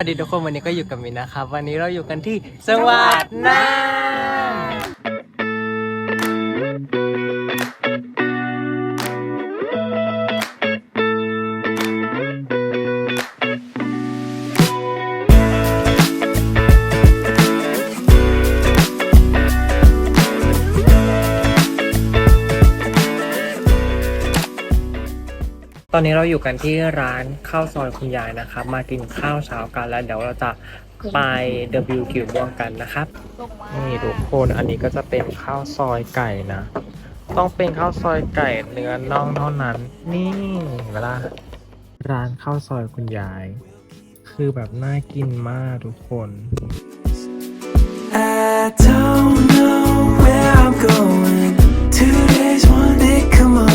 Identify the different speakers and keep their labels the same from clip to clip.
Speaker 1: สวัสดีทุกคนวันนี้ก็อยู่กับมินนะครับ วันนี้เราอยู่กันที่จังหวัดน่าน อนนี้เราอยู่กันที่ร้านข้าวซอยคุณยายนะครับ มากินข้าวเช้ากันแล้วเดี๋ยวเราจะไปเดบิวกิวม่วงกันนะครับ นี่ทุกคนอันนี้ก็จะเป็นข้าวซอยไก่นะ ต้องเป็นข้าวซอยไก่เนื้อน่องเท่านั้น นี่เวลาร้านข้าวซอยคุณยาย คือแบบน่ากินมากทุกคน
Speaker 2: I don't know where I'm going. Today's one big commotion.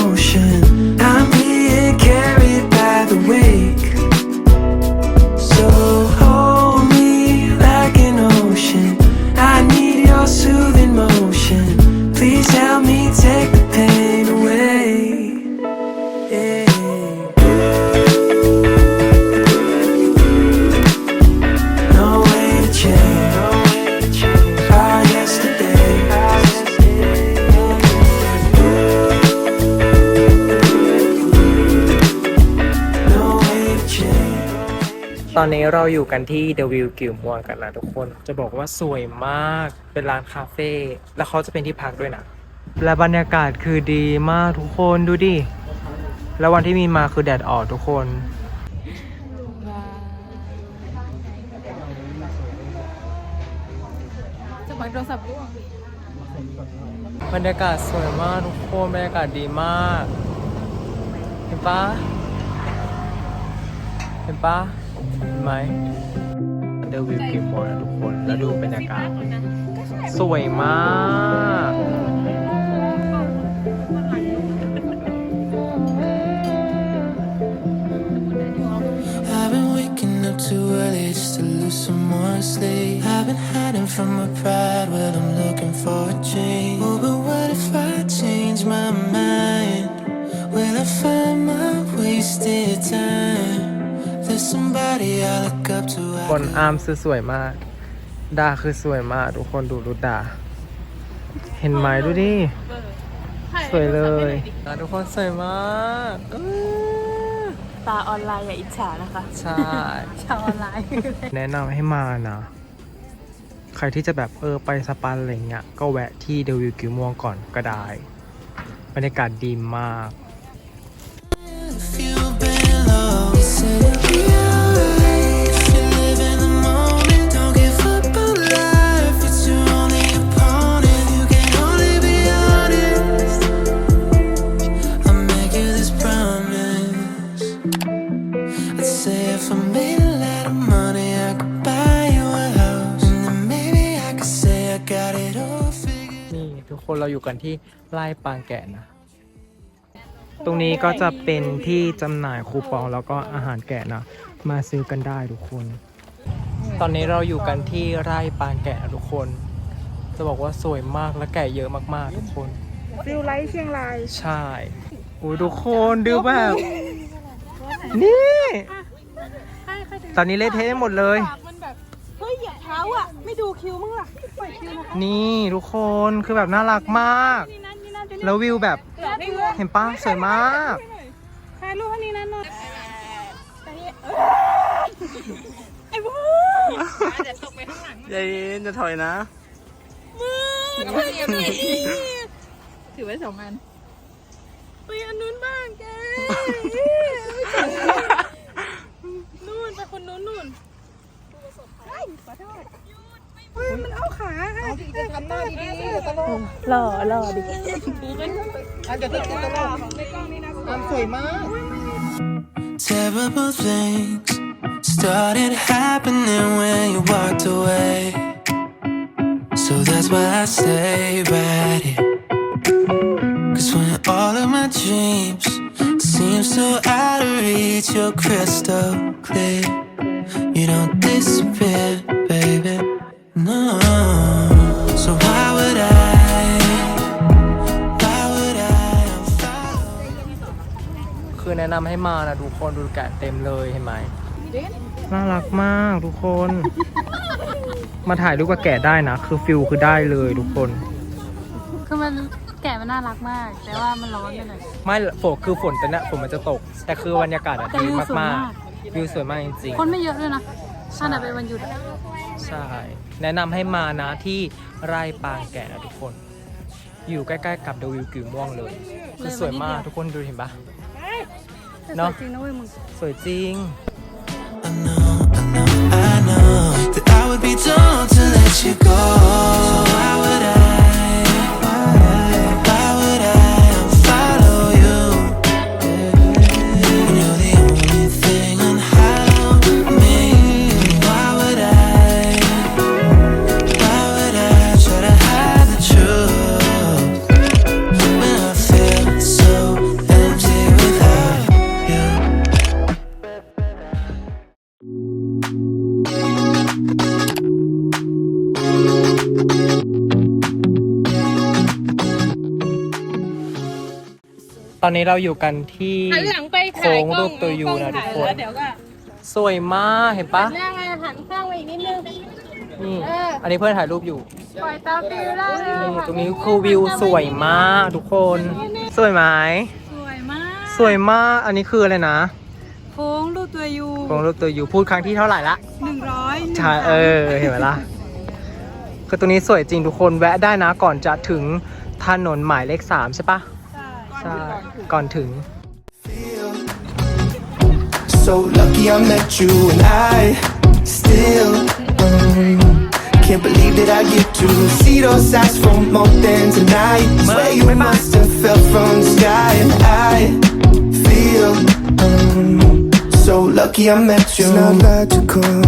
Speaker 1: เราอยู่กันที่เดวิลกิวม่วกันนะทุกคน จะบอกว่าสวยมาก เป็นร้านคาเฟ่ แล้วเขาจะเป็นที่พักด้วยนะ และบรรยากาศคือดีมากทุกคนดูดิ แล้ววันที่มีมาคือแดดออกทุกคน
Speaker 3: จะบังโทรศัพท์ร่วง
Speaker 1: บรรยากาศสวยมากทุกคนบรรยากาศดีมาก เห็นปะเห็นปะ เห็นไหมเดวิลกิวม่วงนะทุกคน แล้วดูบรรยากาศ สวยมาก
Speaker 2: I've been waking up too early just to lose some more sleep. I've been hiding from my pride, well, I'm looking for a change. Oh, but what if I change my mind? Will I find my wasted time?
Speaker 1: คนอาร์มคือสวยมาก ดาคือสวยมาก ทุกคนดูดูดา เห็นไหมดูดิ สวยเลยอะทุกคนสวยมากอื้อ
Speaker 3: ตาออนไลน์อย่าอิจฉานะคะ
Speaker 1: ใช่
Speaker 3: ชาวออนไลน์
Speaker 1: แนะนำให้มานะ ใครที่จะแบบเออไปสปันอะไรเงี้ย ก็แวะที่เดวิลกิวม่วงก่อนก็ได้ บรรยากาศดีมาก คนเราอยู่กันที่ไร่ปางแกะนะ ตรงนี้ก็จะเป็นที่จำหน่ายคูปองแล้วก็อาหารแกะนะ มาซื้อกันได้ทุกคน ตอนนี้เราอยู่กันที่ไร่ปางแกะนะทุกคน จะบอกว่าสวยมากและแกะเยอะมากๆ ทุกคน
Speaker 3: ฟิลไลท์เชียงราย
Speaker 1: ใช่อุ้ยทุกคนดูแบบ นี่ ตอนนี้เละเทะหมดเลย
Speaker 3: มันแบบเฮ้ยเหยียบเท้าอะ ไม่ดูคิวมึงล่ะปล่อยคิวนะคะ
Speaker 1: นี่ทุกคนคือแบบน่ารักมาก
Speaker 3: นี่นั่นนี่นั่นจะ
Speaker 1: แล้ววิวแบบ
Speaker 3: เห็
Speaker 1: นปะสวยมาก
Speaker 3: ถ่ายรูปให้นี่นั่นหน่อยไอ้บูเดี๋ยวตกไปข้างหลัง
Speaker 1: ใจเย็นจะถอยนะ
Speaker 3: มึงถือไว้สองอันไปอันนู้นบ้างแกนู่นไปคนนู้นนู่นขอโทษ เฮ้ยมันเอาขาค่ะจะทำหน้าดีๆตลกหล่อหล่อดิปูกันอาจจะติดตลกในกล้องนี้นะ
Speaker 1: สวยมาก
Speaker 2: Terrible things started happening when you walked away. So that's why I stay right here. Cause when all of my dreams seem so out of reach, you're crystal clear.
Speaker 1: นะนำให้มานะทุกคนดูแกะเต็มเลยเห็นไหมน่ารักมากทุกคน มาถ่ายรูปกับแกะได้นะ คือฟิลคือได้เลยทุกคน
Speaker 4: คือมันแกะมันน่ารักมาก แต่ว่ามันร้อนไปหน่อย
Speaker 1: ไม่ฝนคือฝนแต่เนี่ยฝนมันจะตก แต่คือบรรยากาศอะ
Speaker 4: แต่
Speaker 1: ดี
Speaker 4: วิวสวย
Speaker 1: มาก
Speaker 4: มาก
Speaker 1: ๆวิวสวยมากจริง
Speaker 4: คนไม่เยอะด้วยนะถ้านับเป็นวันหยุดอะ
Speaker 1: ๆ ใช่ แนะนำให้มานะที่ไร่ปางแกะนะทุกคน อยู่ใกล้ๆกับเดวิวกิวม่วงเลย คือสวยมากทุกคนดูเห็นปะ
Speaker 4: แต่
Speaker 1: เนอะ
Speaker 4: สวยจริงนะเว้ยมึง
Speaker 1: สวยจริง
Speaker 5: I know that I would be dumb to let you go.
Speaker 1: นนี้เราอยู่กันที่
Speaker 4: หันหลังไป
Speaker 1: โค้งรูปตัวยูนะทุกคน
Speaker 4: เดี๋ยวก็
Speaker 1: สวยมากเห็นปะ
Speaker 4: หน้าไงหันข้างไปอีกนิดนึง
Speaker 1: นี่
Speaker 4: เออ
Speaker 1: อันนี้เพื่อนถ่ายรูปอยู่
Speaker 4: ปล่อยตามฟิลได้เลย
Speaker 1: นี่ตรงนี้คือวิวสวยมากทุกคน สวยไหม
Speaker 4: สวยมาก
Speaker 1: สวยมากอันนี้คืออะไรนะ
Speaker 4: โค้งรูปตัวยู
Speaker 1: โครงรูปตัวยูพูดครั้งที่เท่าไหร่ละ
Speaker 4: หนึ่งร้อย
Speaker 1: ใช่เออ เห็นไหมล่ะ คือตัวนี้สวยจริงทุกคนแวะได้นะก่อนจะถึงถนนหมายเลขสามใช่ปะ ใช่ ก่อนถึง
Speaker 5: So lucky I met you and I still um, can't believe that I get to see those eyes for more than tonight. Swear you must have fell from the sky and I feel um, so lucky I met you. It's not logical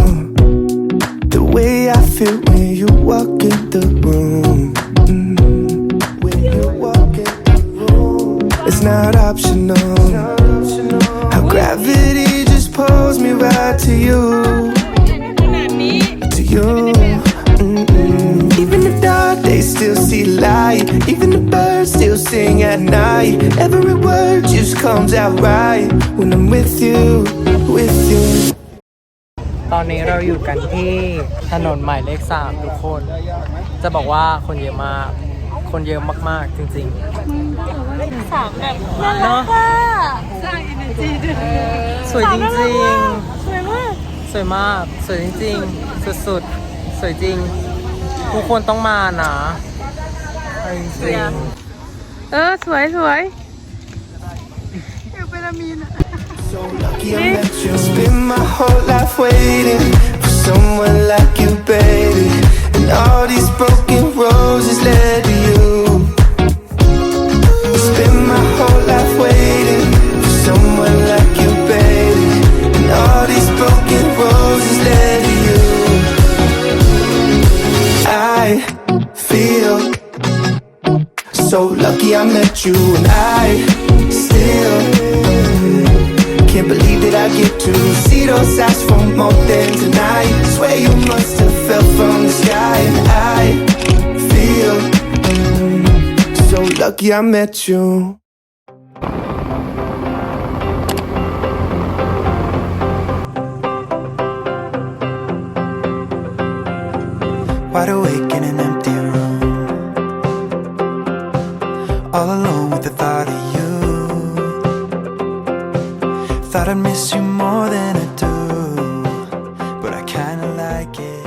Speaker 5: the way I feel when you walk in the room. Mm, when you walk in the room, it's not optional. How gravity just pulls me right to you, to you. Mm-mm. Even the dark days still see light. Even the birds still sing at night. Every word just comes out right when I'm with you, with you.
Speaker 1: ตอนนี้เราอยู่กันที่ถนนหมายเลขสามทุกคน จะบอกว่าคนเยอะมาก คนเยอะมากๆ จริง
Speaker 4: สามแบบ
Speaker 1: ๆเนาะ
Speaker 4: สร้าง energy ด้วย
Speaker 1: สวยจริง
Speaker 4: สวยมาก
Speaker 1: ๆ สวยมาก สวยจริงๆ สุดๆ สวยจริง ทุกคนต้องมานะจริง
Speaker 4: เออสวยสวยอยู่เป็นอามีนอะ
Speaker 5: So lucky I met you. Spend my whole life waiting for someone like you, baby. All these broken roses led to you. My whole life waiting for someone like you, baby. And all these broken roses led to you. I feel so lucky I met you, I met you. Wide awake in an empty room, all alone with the thought of you. Thought I'd miss you more than I do, but I kinda like it.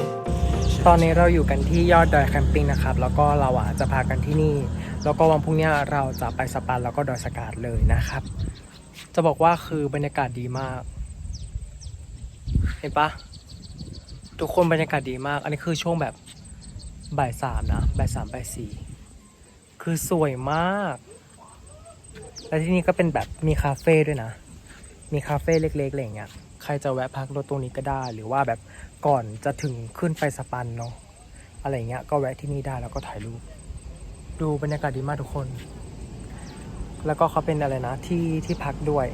Speaker 1: ตอนนี้เราอยู่กันที่ยอดดอยแคมปิ้งนะครับ แล้วก็เราอะจะพากันที่นี่ แล้วก็วันพรุ่งนี้เราจะไปสปันแล้วก็ดอยสกาดเลยนะครับ จะบอกว่าคือบรรยากาศดีมาก เห็นปะทุกคนบรรยากาศดีมาก อันนี้คือช่วงแบบบ่ายสามนะบ่ายสามบ่ายสี่คือสวยมาก และที่นี่ก็เป็นแบบมีคาเฟ่ด้วยนะ มีคาเฟ่เล็กๆอะไรอย่างเงี้ยใครจะแวะพักรถตรงนี้ก็ได้ หรือว่าแบบก่อนจะถึงขึ้นไปสปันเนาะอะไรเงี้ยก็แวะที่นี่ได้แล้วก็ถ่ายรูป ดูบรรยากาศดีมากทุกคน แล้วก็เขาเป็นอะไรนะที่ที่พักด้วย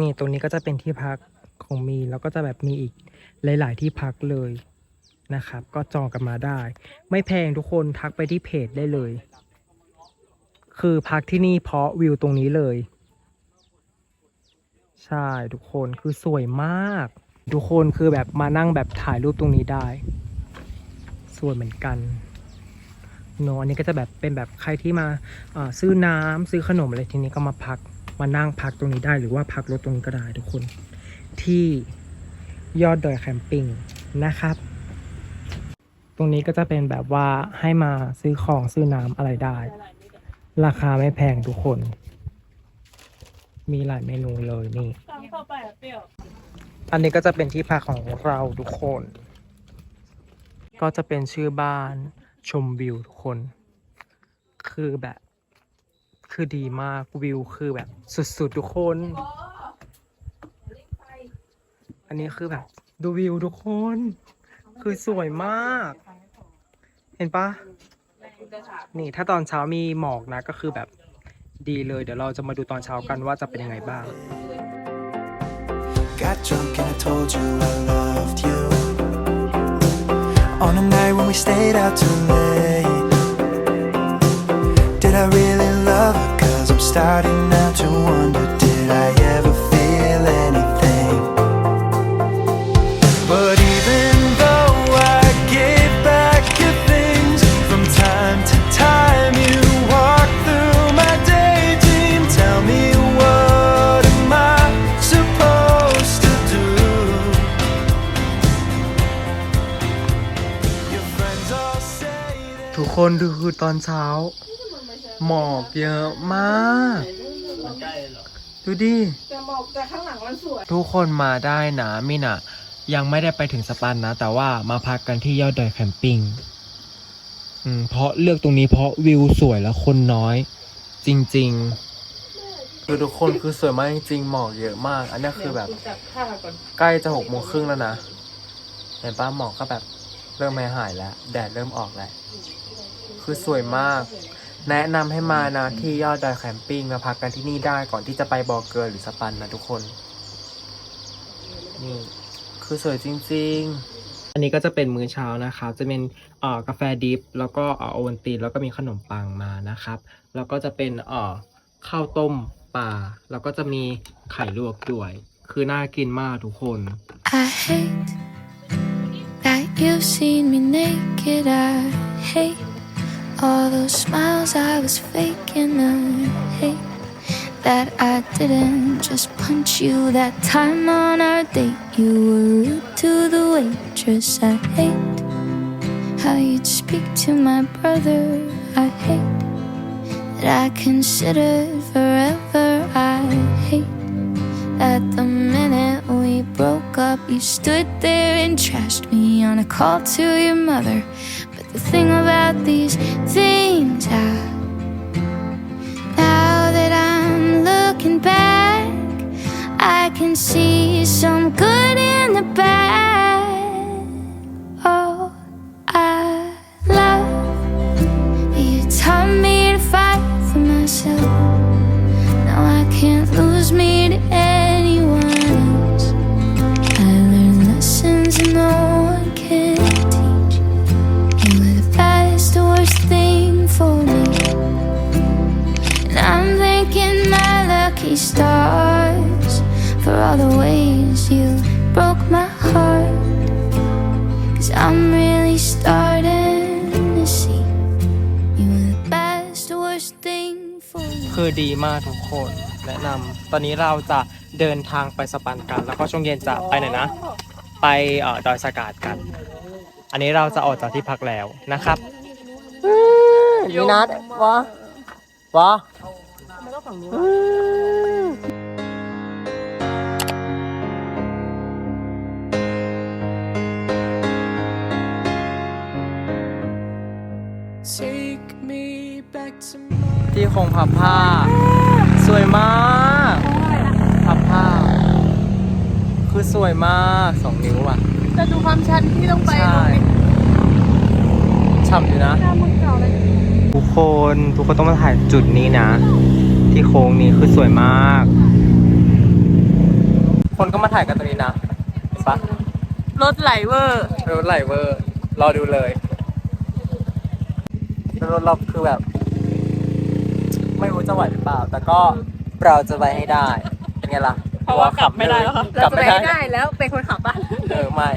Speaker 1: นี่ตรงนี้ก็จะเป็นที่พักของมี แล้วก็จะแบบมีอีกหลาย ๆ ที่พักเลยนะครับ ก็จองกันมาได้ ไม่แพงทุกคนทักไปที่เพจได้เลย คือพักที่นี่เพราะวิวตรงนี้เลย ใช่ทุกคนคือสวยมาก ทุกคนคือแบบมานั่งแบบถ่ายรูปตรงนี้ได้ สวยเหมือนกัน เนอะอันนี้ก็จะแบบเป็นแบบใครที่มาซื้อน้ำซื้อขนมอะไรทีนี้ก็มาพักมานั่งพักตรงนี้ได้หรือว่าพักรถตรงนี้ก็ได้ทุกคน ที่ยอดดอยแคมปิ้งนะครับ ตรงนี้ก็จะเป็นแบบว่าให้มาซื้อของซื้อน้ำอะไรได้ ราคาไม่แพงทุกคน มีหลายเมนูเลยนี่
Speaker 4: อั
Speaker 1: นนี้ก็จะเป็นที่พักของเราทุกคน ก็จะเป็นชื่อบ้าน ชมวิวทุกคน คือแบบ คือดีมากวิวคือแบบ สุดๆทุกคน อันนี้คือแบบ ดูวิวทุกคน คือสวยมาก เห็นปะนี่ถ้าตอนเช้ามีหมอกนะก็คือแบบดีเลย เดี๋ยวเราจะมาดูตอนเช้ากันว่าจะเป็นยังไงบ้าง
Speaker 6: Got drunk and I told you I loved you. On a night when we stayed out too late. Did I really love her? Cause I'm starting now to wonder Did I
Speaker 1: คนดูคือตอนเช้า หมอกเยอะมาก ดูดิ
Speaker 4: แต่หมอกแต่ข้างหลังมันสวย
Speaker 1: ทุกคนมาได้นะมินะยังไม่ได้ไปถึงสปันนะ แต่ว่ามาพักกันที่ยอดดอยแคมปิ้งอืมเพราะเลือกตรงนี้เพราะวิวสวยแล้วคนน้อย จริงๆคือทุกคนคือสวยมากจริงๆหมอกเยอะมาก อันนี้คือแบบ
Speaker 4: จับผ้าก่อน
Speaker 1: ใกล้จะหกโมงครึ่งแล้วนะเห็นป้าหมอกก็แบบ เริ่มไม่หายแล้ว แดดเริ่มออกแล้ว คือสวยมาก แนะนำให้มานะที่ยอดดอยแคมปิ้งมาพักกันที่นี่ได้ก่อนที่จะไปบอเกอร์หรือสปันนะทุกคน นี่คือสวยจริง ๆ อันนี้ก็จะเป็นมื้อเช้านะครับจะเป็นเอ่อกาแฟดิฟ แล้วก็เอ่อโอวัลตินแล้วก็มีขนมปังมานะครับ แล้วก็จะเป็นเอ่อข้าวต้มปลาแล้วก็จะมีไข่ลวกด้วย คือน่ากินมากทุกคน
Speaker 7: I hate that you've seen me naked. I hate all those smiles I was faking. I hate that I didn't just punch you that time on our date. You were rude to the waitress. I hate how you'd speak to my brother. I hate that I considered forever. I hate at the minute we broke up, you stood there and trashed me on a call to your mother. The thing about these things, I, now that I'm looking back, I can see some good in the bad.
Speaker 1: ดีมากทุกคนแนะนำตอนนี้เราจะเดินทางไปสปันกัน แล้วก็ช่วงเย็นจะไปไหนนะ ไปเอ่อดอยสกาดกัน อันนี้เราจะออกจากที่พักแล้วนะครับมีนัดวะวะ
Speaker 4: มันก็ฝั่งนู้น
Speaker 6: Take
Speaker 1: ที่คงพับผ้า สวยมากพับผ้า คือสวยมากสองนิ้วอะ
Speaker 4: แต่ดูความชันที่ต้องไป
Speaker 1: ใช่ฉ่ำอยู่นะ
Speaker 4: หน้ามึงเก่าเลย
Speaker 1: ทุกคนทุกคนต้องมาถ่ายจุดนี้นะ ที่โค้งนี้คือสวยมาก คนก็มาถ่ายกันตรงนี้นะเห็นปะ
Speaker 4: รถไหลเวอร์
Speaker 1: รถไหลเวอร์รอดูเลยรถเราคือแบบไม่ รู้จะไหวหรือเปล่า แต่ก็เราจะไปให้ได้ เป็นไงล่ะ
Speaker 4: เพราะว่ากลับไม่ได้แล้วค่ะ
Speaker 1: กลับไม่ได้
Speaker 3: ได้แล้วเป็นคนขับป่ะ
Speaker 1: เออไม่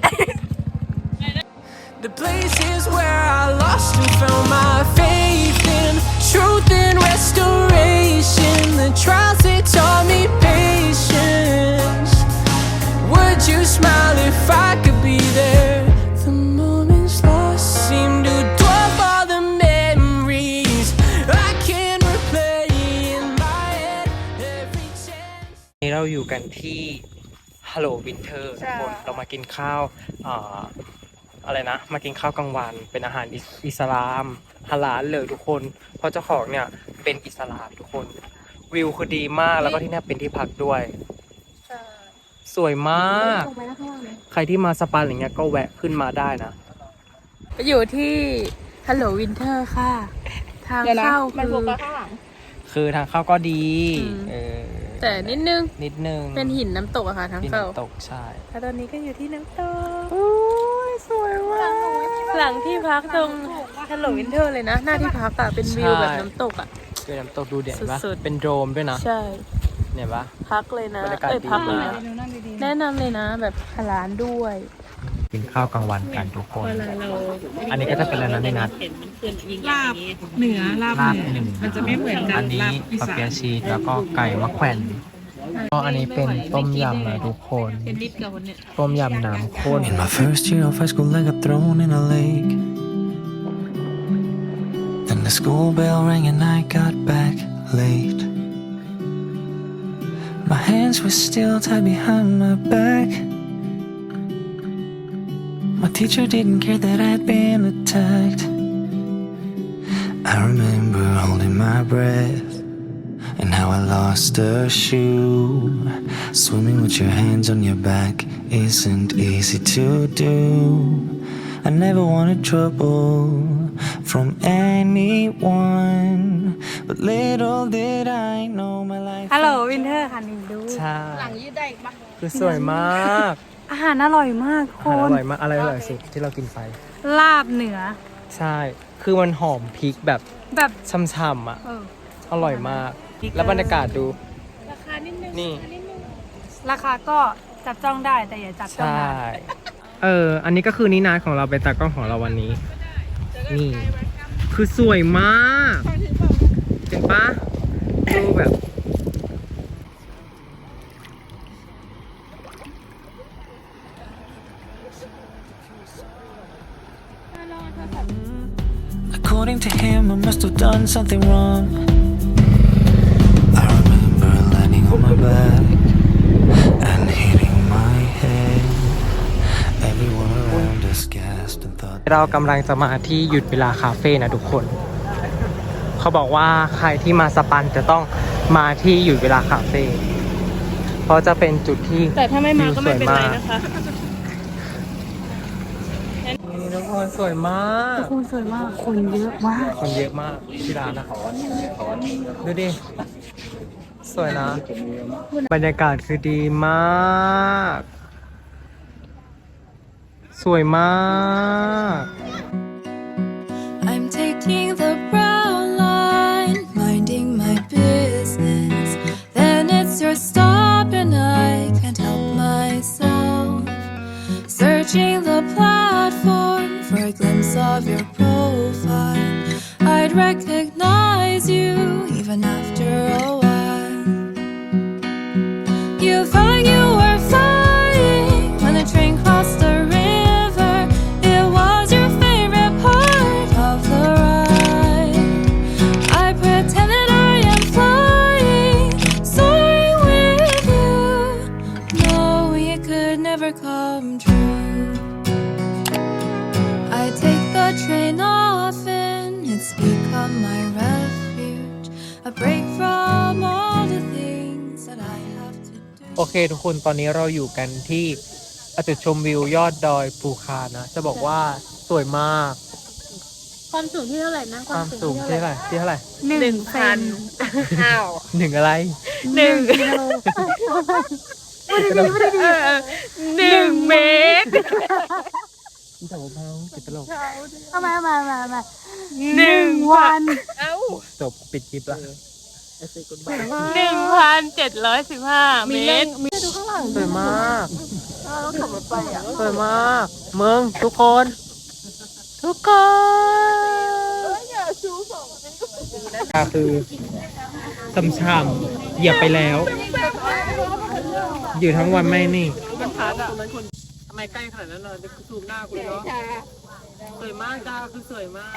Speaker 8: The places where I lost and found my faith in truth and restoration. The trials that taught me patience. Would you smile if I could be there?
Speaker 1: เราอยู่กันที่ฮัลโหลวินเทอร์ทุกคนเรามากินข้าวอ่าอะไรนะ มากินข้าวกลางวัน เป็นอาหารอิสอิสลามฮาลาลเลยทุกคน เพราะเจ้าของเนี่ยเป็นอิสลามทุกคน วิวคือดีมากแล้วก็ที่นี่เป็นที่พักด้วย สวยมาก ใครที่มาสปาอย่างเงี้ยก็แวะขึ้นมาได้นะ
Speaker 3: อยู่ที่ฮัลโหลวินเทอร์ค่ะ ทาง
Speaker 4: เดี๋ยวนะ
Speaker 3: เข้า
Speaker 4: มัน
Speaker 3: คื
Speaker 4: โฟ
Speaker 3: อ
Speaker 4: กัสข้างหลัง
Speaker 1: คือทางเข้าก็ดี
Speaker 3: อืม
Speaker 1: เออ
Speaker 3: แต่นิดนึง
Speaker 1: นิดนึง
Speaker 3: เป็นหินน้ำตกอะค่ะทาง
Speaker 1: ดิน
Speaker 3: เข้า
Speaker 1: ตกใช่
Speaker 3: แล้วตอนนี้ก็อยู่ที่น้ำตกโอ้ยสวยมากหลังที่พักตรงฮัลโหลวินเทอร์เลยนะ หน้าที่พักอะเป็นวิวแบบน้ำตกอะ
Speaker 1: คือน้ำตกดูเด่นปะ
Speaker 3: สุดๆ
Speaker 1: เป็นโดมด้วยนะ
Speaker 3: ใช่
Speaker 1: เนี่ยปะ
Speaker 3: พักเลยนะ
Speaker 1: บรรยากาศ
Speaker 3: เอ้ย
Speaker 1: ดี
Speaker 3: พักเลย
Speaker 1: มาก
Speaker 3: นะแนะนำเลยนะแบบฮาลานด้วย
Speaker 1: กินข้าวกลางวันกันทุกคนอันนี้ก็จะเป็นอะไรนะในนัด
Speaker 4: ลาบเหนือลาบ
Speaker 1: ลาบ
Speaker 4: เหนือ
Speaker 1: หนึ่ง
Speaker 4: มันจะไม่เหมือนกั
Speaker 1: อั
Speaker 4: น
Speaker 1: นนี้
Speaker 4: ลาบอี
Speaker 1: ปลา
Speaker 4: สา
Speaker 1: เปีย
Speaker 4: น
Speaker 1: ชีสแล้วก็ไก่มะแขวนก็อันนี้เป็นต้มยำนะทุกคน
Speaker 3: เป็นนิดกับวันเนี้ย
Speaker 1: ต้มยำน้ำข้น
Speaker 8: In my first year of high school, I got thrown in a lake. Then the school bell rang and I got back late. My hands were still tied behind my back. My teacher didn't care that I'd been attacked. I remember holding my breath and how I lost a shoe. Swimming with your hands on your back isn't easy to do. I never wanted trouble from anyone, but little did I know my life.
Speaker 3: ฮัลโหลวินเทอร์ค่ะนินดู
Speaker 1: ใช่
Speaker 4: หลังยืดได้อีกปะ
Speaker 1: คือสวยมาก
Speaker 3: อาหารอร่อยมากค
Speaker 1: อาหาร
Speaker 3: น
Speaker 1: อร่อยมากอะไรอร่อยสุดที่เรากินไป
Speaker 3: ลาบเหนือ
Speaker 1: ใช่ คือมันหอมพริกแบบ
Speaker 3: แบบ
Speaker 1: ช่ำๆอะ
Speaker 3: เออ
Speaker 1: อร่อยมาก แล้วบรรยากาศดู
Speaker 3: ราคานิดนึง
Speaker 1: นี่
Speaker 3: ราคาก็จับจ้องได้แต่อย่าจับจ้อง
Speaker 1: ใช่
Speaker 3: ได้
Speaker 1: เออ อันนี้ก็คือนินาของเราเป็นตากล้องของเราวันนี้ นี่ คือสวยมากเห็นปะดูแบบ
Speaker 8: According to him, I must have done something wrong.
Speaker 1: เรากำลังจะมาที่หยุดเวลาคาเฟ่นะทุกคน เขาบอกว่าใครที่มาสปันจะต้องมาที่หยุดเวลาคาเฟ่เพราะจะเป็นจุดที่
Speaker 4: แต่ถ้าไม่มาก็ไม่เป็นไร
Speaker 1: วิวสวยมาก
Speaker 4: นะคะ
Speaker 1: นี่ทุกคนสวยมาก
Speaker 3: คุณสวยมาก คนเยอะมาก
Speaker 1: คนเยอะมากที่ร้านนะดูดิ สวยนะ บรรยากาศคือดีมาก สวยมาก
Speaker 9: I'm taking the brown line, minding my business. Then it's your stop, and I can't help myself. Searching the platform for a glimpse of your profile. I'd recognize you even after a while. You felt like you
Speaker 1: ทุกคนตอนนี้เราอยู่กันที่จุดชมวิวยอดดอยภูคานะ จะบอกว่าสวยมาก
Speaker 3: ความสูงที่เท่าไหร่นะ
Speaker 1: ความสูงที่เท่าไหร่ที่เท่าไหร่
Speaker 3: หนึ่งพัน
Speaker 4: อ้าว
Speaker 1: หนึ่งอะไร
Speaker 3: หนึ่งหนึ่งเมตร
Speaker 1: แต่ว่าเบาติดตลก
Speaker 3: เอามาเอามาเอามาเอามาหนึ่งวัน
Speaker 4: เอ้า
Speaker 1: จบปิดคลิปละ
Speaker 3: หนึ่งพันเจ็ดร้อยสิบห้าเมตร
Speaker 1: สวยมากสวยมาก เมืองทุกคน ทุกคนคือช่ำๆเหยียบไปแล้ว อยู่ทั้งวันไม่นี่ มันพัดอะทำไมใกล้ขนาดนั้นเลยคือซูมหน้ากูเลยเนาะสวยมากจ้าคือสวยมา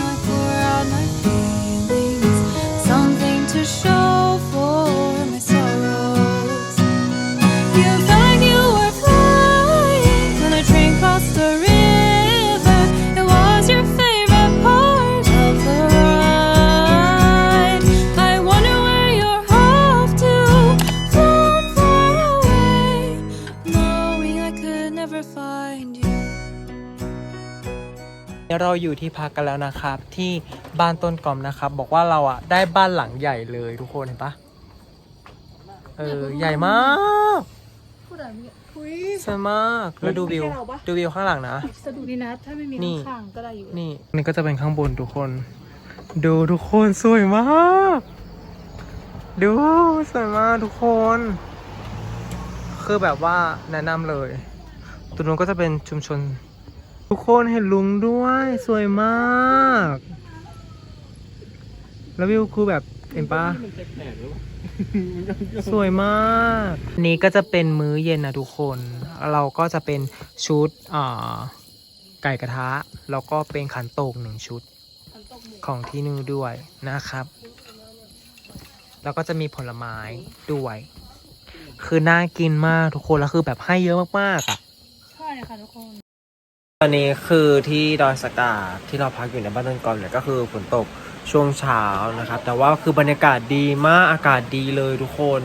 Speaker 1: ก
Speaker 6: Something to show for my sorrows. You like you were flying when the train crossed the river. It was your favorite part of the ride. I wonder where you're off to, flown far away, knowing I could never find you.
Speaker 1: เดี๋ยวเราอยู่ที่พักกันแล้วนะครับ ที่บ้านต้นกอมนะครับ บอกว่าเราอะได้บ้านหลังใหญ่เลยทุกคนเห็นปะเออใหญ่มากสวยมากแล้วดูวิวดูวิวข้างหลังนะ
Speaker 4: สะดุดนี่นะ ถ้าไม่มี
Speaker 1: นี่
Speaker 4: ข้างๆก็ได้อยู่
Speaker 1: นี่นี่ก็จะเป็นข้างบนทุกคน ดูทุกคนสวยมาก ดูสวยมากทุกคน คือแบบว่าแนะนำเลยตรงนู้นก็จะเป็นชุมชน ทุกคนเห็นลุงด้วย สวยมาก แล้ววิวคือแบบเห็นปะสวยมากนี้ก็จะเป็นมื้อเย็นนะทุกคน เราก็จะเป็นชุดไก่กระทะ แล้วก็เป็นขันโตกหนึ่งชุดของที่นู่นด้วยนะครับ แล้วก็จะมีผลไม้ด้วย คือน่ากินมากทุกคน แล้วคือแบบให้เยอะมากๆอะ
Speaker 4: ใช่ค่ะทุกคน
Speaker 1: อนนี้คือที่ดอยสกาที่เราพักอยู่ในบ้านต้นกอนเนี่ยก็คือฝนตกช่วงเช้านะครับ แต่ว่าคือบรรยากาศดีมากอากาศดีเลยทุกคน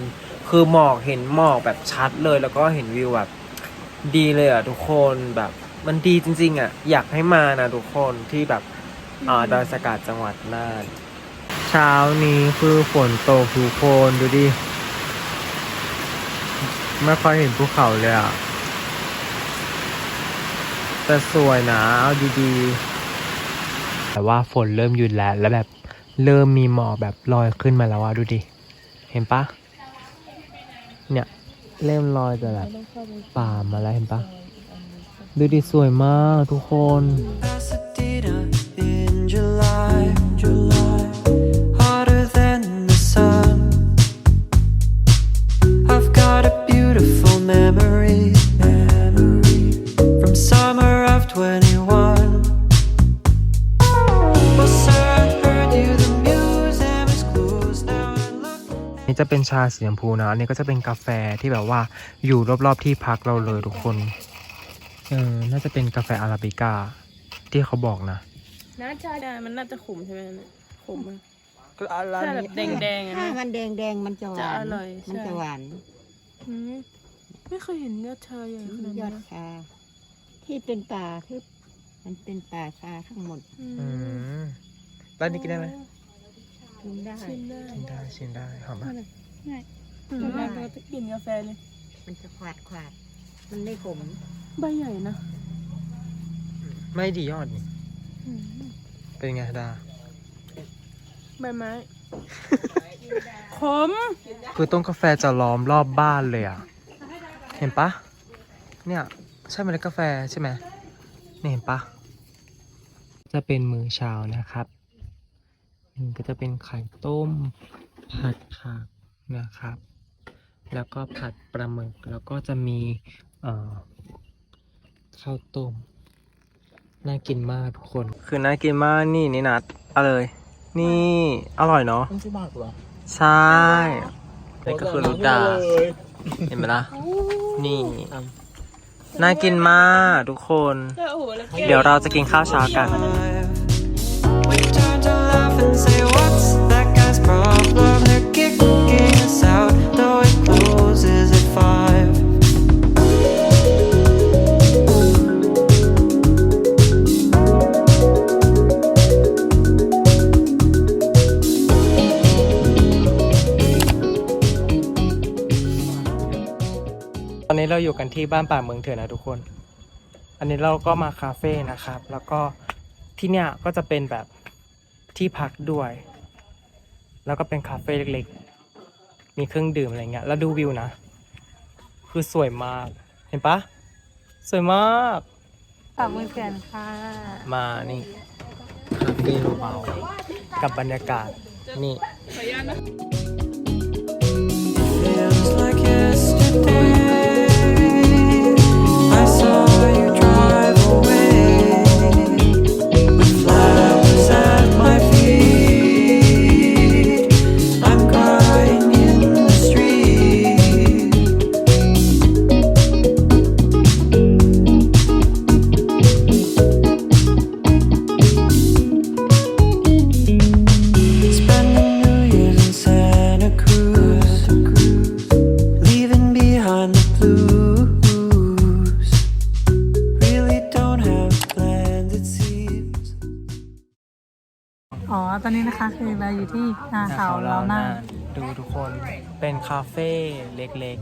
Speaker 1: คือหมอกเห็นหมอกแบบชัดเลย แล้วก็เห็นวิวแบบดีเลยอะทุกคนแบบมันดีจริง ๆอะอยากให้มานะทุกคนที่แบบอ่าดอยสกาจังหวัดน่านเช้านี้คือฝนตกทุกคนดูดิไม่ค่อยเห็นภูเขาเลยอะ แต่สวยนะเอาดีๆ แต่ว่าฝนเริ่มหยุดแล้ว แล้วแบบเริ่มมีหมอกแบบลอยขึ้นมาแล้วอะดูดิ เห็นปะเนี่ย เริ่มลอยแต่แบบป่ามาแล้วเห็นปะดูดิสวยมากทุกคน ชาสีชมพูนะอันนี้ก็จะเป็นกาแฟที่แบบว่าอยู่รอบๆที่พักเราเลยทุกคนเออน่าจะเป็นกาแฟอาราบิก้าที่เขาบอกนะ
Speaker 3: น่าจะได้มันน่าจะขมใช่ไหมนั่นน่ะขมมัน
Speaker 1: ก็อะไร
Speaker 3: ถ้าแบบแดงๆอะ
Speaker 10: ถ้า
Speaker 3: นะ
Speaker 10: มันแดงแดงๆมันจะหวาน
Speaker 3: จะอร่อย
Speaker 10: มัน
Speaker 3: ใช่
Speaker 10: จะหวาน
Speaker 3: อืมไม่เคยเห็นยอดชาใหญ่ขนาด
Speaker 10: ย
Speaker 3: นี้
Speaker 10: อด
Speaker 3: นะ
Speaker 10: ชาที่เป็นป่าคือมันเป็นป่าชาทั้งหมด
Speaker 3: อื
Speaker 1: อื
Speaker 3: ม
Speaker 1: มร้านนี้กินได้ไหม
Speaker 10: กินได้
Speaker 3: ชิมได้
Speaker 1: ชิมได้ชิมได้หอมมาก
Speaker 3: อืมน่าจะกินกาแฟเลย
Speaker 10: มันจะขวาดขวาด มันไม่ขม
Speaker 3: ใบใหญ่นะ
Speaker 1: ไม่ดียอดนี่
Speaker 3: อืม
Speaker 1: เป็นไงดา
Speaker 3: ใบไม้ขม
Speaker 1: คือต้นกาแฟจะล้อมรอบบ้านเลยอะ เห็นปะ เนี่ย ใช่เมล็ดกาแฟใช่ไหมนี่เห็นปะ จะเป็นมื้อเช้านะครับนี่ก็จะเป็นไข่ต้ม ผัดผัก นะครับ แล้วก็ผัดปลาหมึก แล้วก็จะมีเอ่อข้าวต้ม น่ากินมากทุกคน คือน่ากินมากนี่นี่นัดเอาเลย นี่อร่อยเนาะ
Speaker 11: ไม่ใช่มากเหรอ
Speaker 1: ใช่นี่ก็คือลูกดา เห็นไหมล่ะ นี่น่ากินมากทุกคน เดี๋ยวเราจะกินข้าวเช้ากัน อนนี้เราอยู่กันที่บ้านป่าเมืองเถื่อนนะทุกคน อันนี้เราก็มาคาเฟ่นะครับ แล้วก็ที่เนี่ยก็จะเป็นแบบที่พักด้วย แล้วก็เป็นคาเฟ่เล็กๆ มีเครื่องดื่มอะไรเงี้ย แล้วดูวิวนะ คือสวยมาก เห็นปะ สวยมาก
Speaker 3: ฝากมือแขนค่ะ
Speaker 1: มานี่คาเฟ่เบาๆกับบรรยากาศนี่
Speaker 6: Feels like
Speaker 4: เขาเราหน้า
Speaker 1: ดูทุกคนเป็นคาเฟ่เล็ก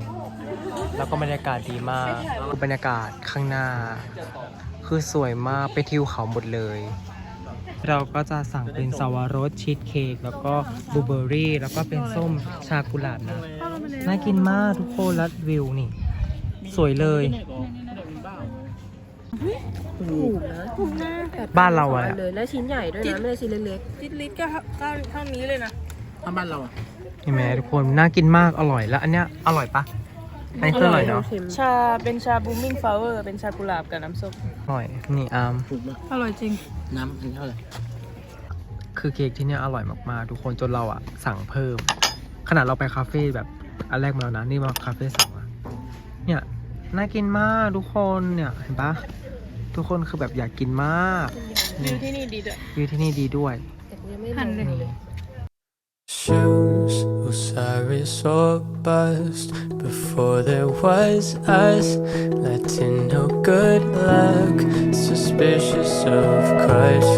Speaker 1: ๆ แล้วก็บรรยากาศดีมากคือบรรยากาศข้างหน้า คือสวยมากไปทิวเขาหมดเลย เราก็จะสั่งเป็นสวรสชีสเค้กแล้วก็บลูเบอร์รี่ แล้วก็เป็นส้มชากุหลาบนะน่ากินมากทุกคนแล้ววิวนี่ สวยเลยบ้านเราอะ
Speaker 3: เลยและชิ้นใหญ่ด้วยนะ ไม่ใช่ชิ้นเล็ก
Speaker 4: จิตลิตรก็เท่าเท่านี้เลยนะ
Speaker 1: เห็นไหมทุกคนน่ากินมากอร่อยแล้ว อันเนี้ยอร่อยปะอันนี้คืออร่อยเนาะ
Speaker 3: ชาเป็นชาบูมมิ่งฟลาวเวอร์เป็นชากุหลาบกับน้ำส้ม
Speaker 1: อร่อยนี่อาม
Speaker 4: อร่อยจริง
Speaker 1: คือเค้กที่เนี่ยอร่อยมากๆ ทุกคนจนเราอะสั่งเพิ่ม ขนาดเราไปคาเฟ่แบบอันแรกมาแล้วนะนี่มาคาเฟ่สั่งมาเนี่ยน่ากินมากทุกคนเนี่ยเห็นปะทุกคนคือแบบอยากกินมากนี่
Speaker 3: ที่นี่ดีด้วย
Speaker 1: วิวที่นี่ดีด้วย
Speaker 4: หั่นเลย
Speaker 1: นี่
Speaker 6: Shoes, Osiris or bust. Before there was us, Latino good luck. Suspicious of crush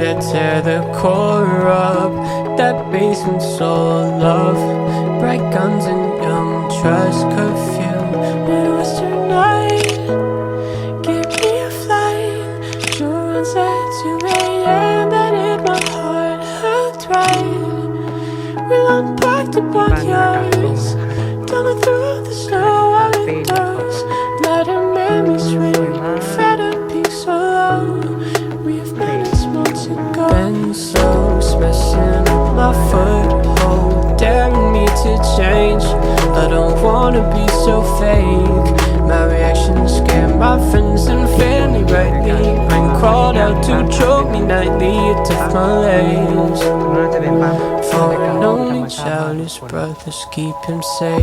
Speaker 6: that tear the core up. That basement soul love. Bright guns and young trust curfew.
Speaker 1: Lifted back your eyes
Speaker 6: Down through the snow of it does Let it make me swing Fed and peak so low We have many months ago Been so smashing up my foot hole Daring me to change. I don't wanna be so fake. My reactions scare my friends and family right Rain crawled out to choke me nightly. It took my legs.
Speaker 1: น่าจะเป็นบ้าน
Speaker 6: For
Speaker 1: บรรยากาศ
Speaker 6: an
Speaker 1: ธรรม
Speaker 6: only
Speaker 1: ชาติ
Speaker 6: child,
Speaker 1: มาก
Speaker 6: his
Speaker 1: ทุกคน
Speaker 6: brothers keep him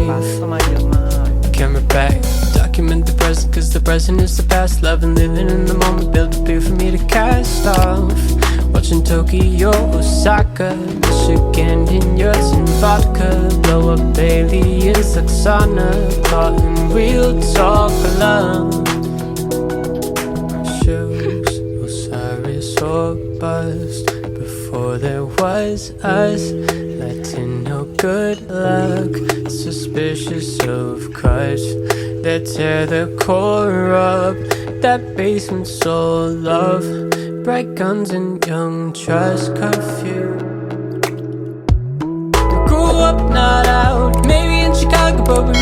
Speaker 1: บ้าน
Speaker 6: safe.
Speaker 1: เข้ามาเยอะมาก
Speaker 6: Camera back, document the present, cause the present is the past. Loving, living in the moment, build a pier for me to cast off. Watching Tokyo, Osaka, Michigan, in yours and vodka. Blow up aliens like sauna, caught in real talk love. door buzzed before there was us. no good luck, suspicious of crush that tear the core up. That basement soul love, bright guns and young trust curfew. I grew up not out, maybe in Chicago, but